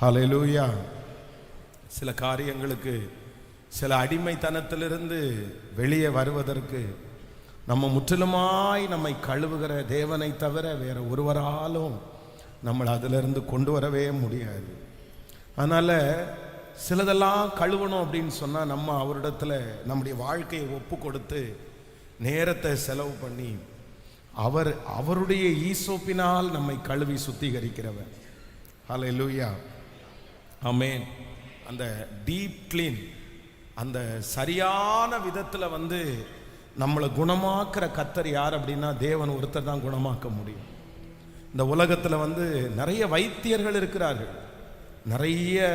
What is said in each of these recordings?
Hallelujah சில காரியங்களுக்கு சில அடிமைத்தனத்திலிருந்து வெளியே வருவதற்கு நம்ம முற்றிலுமாய் நம்மை கழுவுகிற தேவனை தவிர வேற ஒருவராலும் நம்மளை அதிலிருந்து கொண்டு வரவே முடியாது. அதனால் சிலதெல்லாம் கழுவணும் அப்படின்னு சொன்னால் நம்ம அவரிடத்துல நம்முடைய வாழ்க்கையை ஒப்பு கொடுத்து நேரத்தை செலவு பண்ணி அவர் அவருடைய ஈசோப்பினால் நம்மை கழுவி சுத்திகரிக்கிறவர். ஹலோ லூயா ஆமென். அந்த டீப் க்ளீன் அந்த சரியான விதத்தில் வந்து நம்மளை குணமாக்குற கத்தர் யார் அப்படின்னா தேவன் ஒருத்தர் தான் குணமாக்க முடியும். இந்த உலகத்தில் வந்து நிறைய வைத்தியர்கள் இருக்கிறார்கள். நிறைய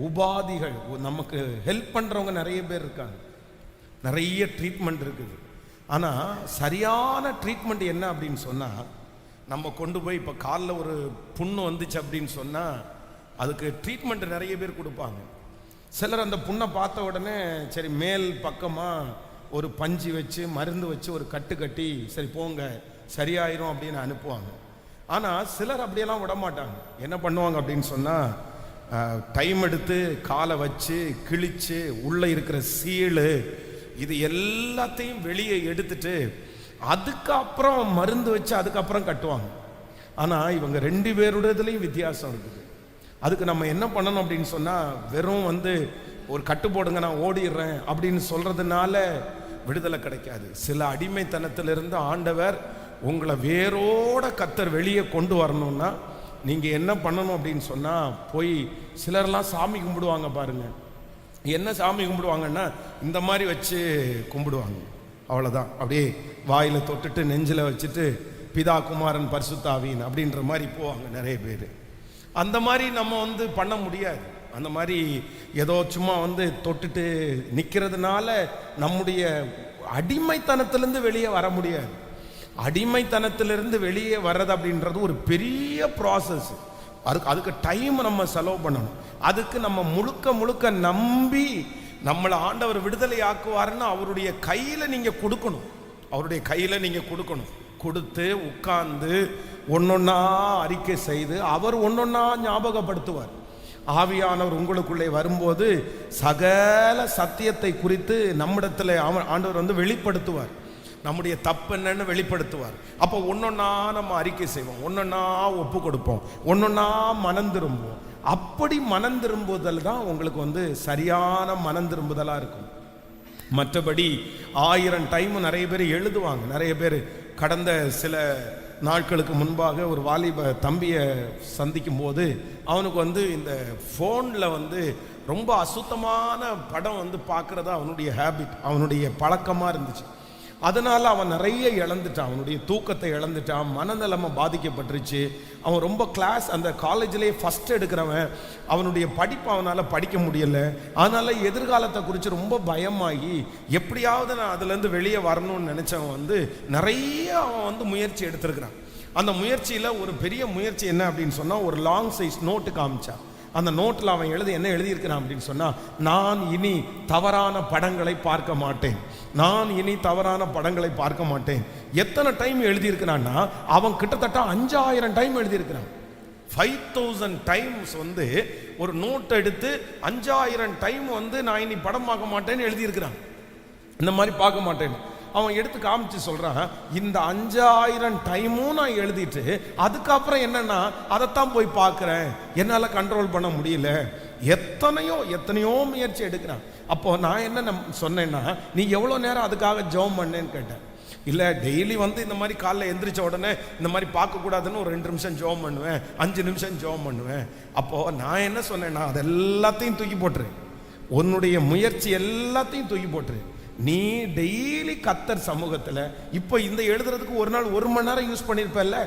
உபாதிகள் நமக்கு ஹெல்ப் பண்ணுறவங்க நிறைய பேர் இருக்காங்க. நிறைய ட்ரீட்மெண்ட் இருக்குது. ஆனால் சரியான ட்ரீட்மெண்ட் என்ன அப்படின்னு சொன்னால் நம்ம கொண்டு போய் இப்போ காலில் ஒரு புண்ணு வந்துச்சு அப்படின்னு சொன்னால் அதுக்கு ட்ரீட்மெண்ட் நிறைய பேர் கொடுப்பாங்க. சிலர் அந்த புண்ணை பார்த்த உடனே சரி மேல் பக்கமாக ஒரு பஞ்சு வச்சு மருந்து வச்சு ஒரு கட்டு கட்டி சரி போங்க சரியாயிரும் அப்படின்னு அனுப்புவாங்க. ஆனால் சிலர் அப்படியெல்லாம் விட மாட்டாங்க என்ன பண்ணுவாங்க அப்படின்னு சொன்னால் டைம் எடுத்து காலை வச்சு கிழிச்சு உள்ளே இருக்கிற சீழு இது எல்லாத்தையும் வெளியே எடுத்துட்டு அதுக்கப்புறம் மருந்து வச்சு அதுக்கப்புறம் கட்டுவாங்க. ஆனால் இவங்க ரெண்டு பேருடையதுலேயும் வித்தியாசம் இருக்குது. அதுக்கு நம்ம என்ன பண்ணணும் அப்படின்னு சொன்னால் வெறும் வந்து ஒரு கட்டு போடுங்க நான் ஓடிடுறேன் அப்படின்னு சொல்கிறதுனால விடுதலை கிடைக்காது. சில அடிமைத்தனத்திலிருந்து ஆண்டவர் உங்களை வேரோட கத்தர் வெளியே கொண்டு வரணும்னா நீங்கள் என்ன பண்ணணும் அப்படின்னு சொன்னால் போய் சிலர்லாம் சாமி கும்பிடுவாங்க பாருங்கள் என்ன சாமி கும்பிடுவாங்கன்னா இந்த மாதிரி வச்சு கும்பிடுவாங்க. அவ்வளோதான் அப்படியே வாயில் தொட்டுட்டு நெஞ்சில் வச்சுட்டு பிதா குமாரன் பரிசுத்தாவின் அப்படின்ற மாதிரி போவாங்க நிறைய பேர். அந்த மாதிரி நம்ம வந்து பண்ண முடியாது. அந்த மாதிரி ஏதோ சும்மா வந்து தொட்டுட்டு நிற்கிறதுனால நம்முடைய அடிமைத்தனத்திலேருந்து வெளியே வர முடியாது. அடிமைத்தனத்திலிருந்து வெளியே வர்றது அப்படின்றது ஒரு பெரிய ப்ராசஸ் அதுக்கு அதுக்கு டைம் நம்ம செலவு பண்ணணும். அதுக்கு நம்ம முழுக்க முழுக்க நம்பி நம்மளை ஆண்டவர் விடுதலை ஆக்குவாருன்னு அவருடைய கையில் நீங்கள் கொடுக்கணும். அவருடைய கையில் நீங்கள் கொடுக்கணும். கொடுத்து உட்கார்ந்து ஒன்னொன்னா அறிக்கை செய்து அவர் ஒன்னொன்னா ஞாபகப்படுத்துவார். ஆவியானவர் உங்களுக்குள்ளே வரும்போது சகல சத்தியத்தை குறித்து நம்மிடத்தில் ஆண்டவர் வந்து வெளிப்படுத்துவார். நம்முடைய தப்பு என்னன்னு வெளிப்படுத்துவார். அப்போ ஒன்னொன்னா நம்ம அறிக்கை செய்வோம். ஒன்னொன்னா ஒப்பு கொடுப்போம். ஒன்னொன்னா மனம் திரும்புவோம். அப்படி மனம் திரும்புதல் தான் உங்களுக்கு வந்து சரியான மனம் திரும்புதலாக இருக்கும். மற்றபடி ஆயிரம் டைம் நிறைய பேர் எழுதுவாங்க. நிறைய பேர் கடந்த சில நாட்களுக்கு முன்பாக ஒரு வாலிப தம்பியை சந்திக்கும் போது அவனுக்கு வந்து இந்த ஃபோனில் வந்து ரொம்ப அசுத்தமான படம் வந்து பார்க்குறது அவனுடைய ஹேபிட் அவனுடைய பழக்கமாக இருந்துச்சு. அதனால் அவன் நிறைய இழந்துட்டான். அவனுடைய தூக்கத்தை இழந்துட்டான். மனநலமை பாதிக்கப்பட்டுருச்சு. அவன் ரொம்ப கிளாஸ் அந்த காலேஜ்லேயே ஃபஸ்ட் எடுக்கிறவன். அவனுடைய படிப்பு அவனால் படிக்க முடியல. அதனால் எதிர்காலத்தை குறித்து ரொம்ப பயமாகி எப்படியாவது நான் அதுலேருந்து வெளியே வரணும்னு நினச்சவன் வந்து நிறைய அவன் வந்து முயற்சி எடுத்திருக்கிறான். அந்த முயற்சியில் ஒரு பெரிய முயற்சி என்ன அப்படின்னு சொன்னால் ஒரு லாங் சைஸ் நோட்டு காமிச்சான் அந்த நோட்டில் அவன் எழுதி என்ன எழுதியிருக்கிறான் அப்படின்னு சொன்னால் நான் இனி தவறான படங்களை பார்க்க மாட்டேன். நான் இனி தவறான படங்களை பார்க்க மாட்டேன். எத்தனை டைம் எழுதியிருக்கிறான்னா அவன் கிட்டத்தட்ட அஞ்சாயிரம் டைம் எழுதியிருக்கிறான். ஃபைவ் தௌசண்ட் டைம்ஸ் வந்து ஒரு நோட் எடுத்து அஞ்சாயிரம் டைம் வந்து நான் இனி படம் பார்க்க மாட்டேன்னு எழுதியிருக்கிறான். இந்த மாதிரி பார்க்க மாட்டேன்னு அவன் எடுத்து காமிச்சு சொல்கிறான் இந்த அஞ்சாயிரம் டைமும் நான் எழுதிட்டு அதுக்கப்புறம் என்னன்னா அதைத்தான் போய் பார்க்குறேன். என்னால் கண்ட்ரோல் பண்ண முடியல. எத்தனையோ எத்தனையோ முயற்சி எடுக்கிறான். அப்போ நான் என்ன நம்- சொன்னேன்னா நீ எவ்வளோ நேரம் அதுக்காக ஜெபம் பண்ணேன்னு கேட்டேன். இல்லை டெய்லி வந்து இந்த மாதிரி காலைல எந்திரிச்ச உடனே இந்த மாதிரி பார்க்கக்கூடாதுன்னு ஒரு ரெண்டு நிமிஷம் ஜெபம் பண்ணுவேன். அஞ்சு நிமிஷம் ஜெபம் பண்ணுவேன். அப்போது நான் என்ன சொன்னேன்னா அது எல்லாத்தையும் தூக்கி போட்டுரு. உன்னுடைய முயற்சி எல்லாத்தையும் தூக்கி போட்டுரு. நீ டெய்லி கத்தர் சமூகத்தில் இப்போ இந்த எழுதுறதுக்கு ஒரு நாள் ஒரு மணி நேரம் யூஸ் பண்ணியிருப்பல்ல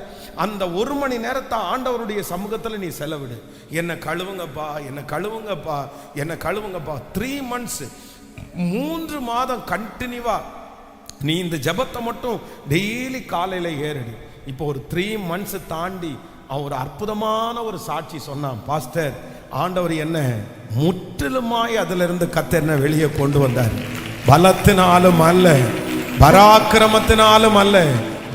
அந்த ஒரு மணி நேரத்தை ஆண்டவருடைய சமூகத்தில் நீ செலவிடு. என்னை கழுவுங்கப்பா என்னை கழுவுங்கப்பா என்னை கழுவுங்கப்பா. த்ரீ மந்த்ஸ் மூன்று மாதம் கண்டினியூவாக நீ இந்த ஜெபத்தை மட்டும் டெய்லி காலையில் ஏறடி. இப்போ ஒரு த்ரீ மந்த்ஸ் தாண்டி அவன் ஒரு அற்புதமான ஒரு சாட்சி சொன்னான் பாஸ்டர் ஆண்டவர் என்ன முற்றிலுமாய் அதிலிருந்து கத்த என்ன வெளியே கொண்டு வந்தார். பலத்தினாலும் அல்ல பராக்கிரமத்தினாலும் அல்ல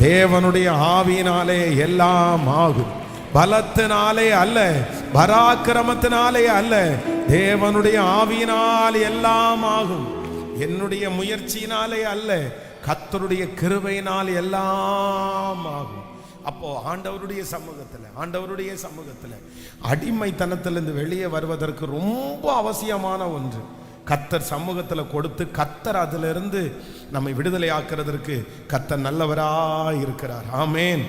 தேவனுடைய ஆவியினாலே எல்லாம் ஆகும். பலத்தினாலே அல்ல பராக்கிரமத்தினாலே அல்ல தேவனுடைய ஆவியினால் எல்லாம் ஆகும். என்னுடைய முயற்சியினாலே அல்ல கத்தருடைய கிருபையினால் எல்லாம் ஆகும். அப்போ ஆண்டவருடைய சமூகத்தில் ஆண்டவருடைய சமூகத்தில் அடிமைத்தனத்திலிருந்து வெளியே வருவதற்கு ரொம்ப அவசியமான ஒன்று. கத்தர் சமூகத்தில் கொடுத்து கத்தர் அதிலிருந்து நம்மை விடுதலை ஆக்குறதற்கு கத்தர் நல்லவராக இருக்கிறார் ஆமேன்.